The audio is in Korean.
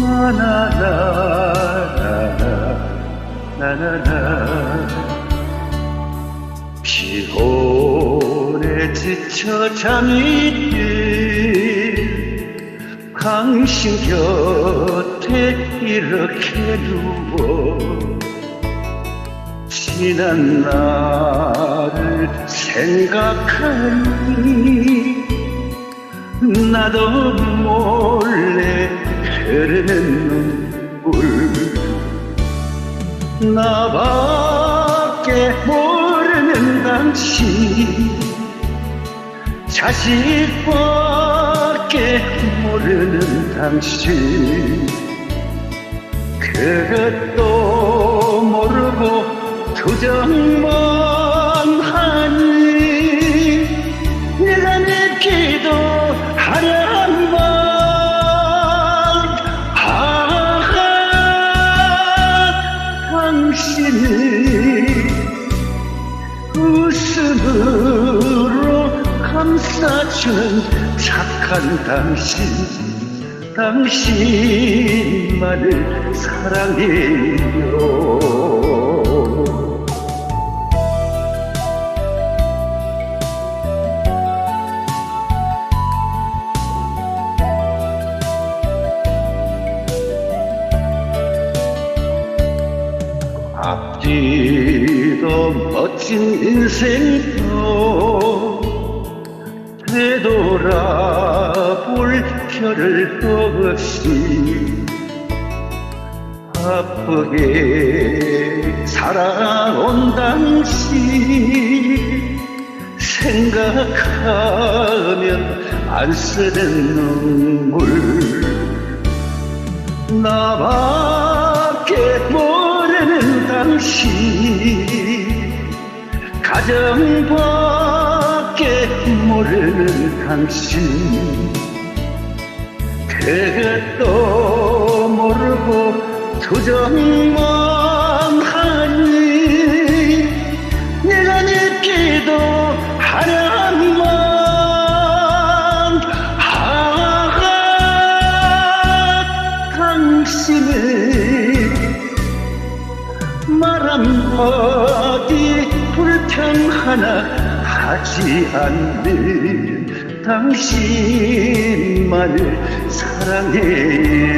나나나나나나나 피곤해 지쳐 잠이 들 당신 곁에 이렇게 누워 지난 날을 생각하니 나도 몰래 흐르는 눈물. 나밖에 모르는 당신. 자식밖에 모르는 당신 웃음으로 감싸주는 착한 당신 당신만을 사랑해요 멋진 인생도 되돌아볼 겨를 없이 바쁘게 살아온 당시 생각하면 안 쓰는 눈물. 나밖 가정밖에 모르는 당신. 그것도 모르고 투정만 하니 내가 믿기도 하련만 아하 당신의 말 한마디 불 평 하나 하지 않는 당신만을 사랑해요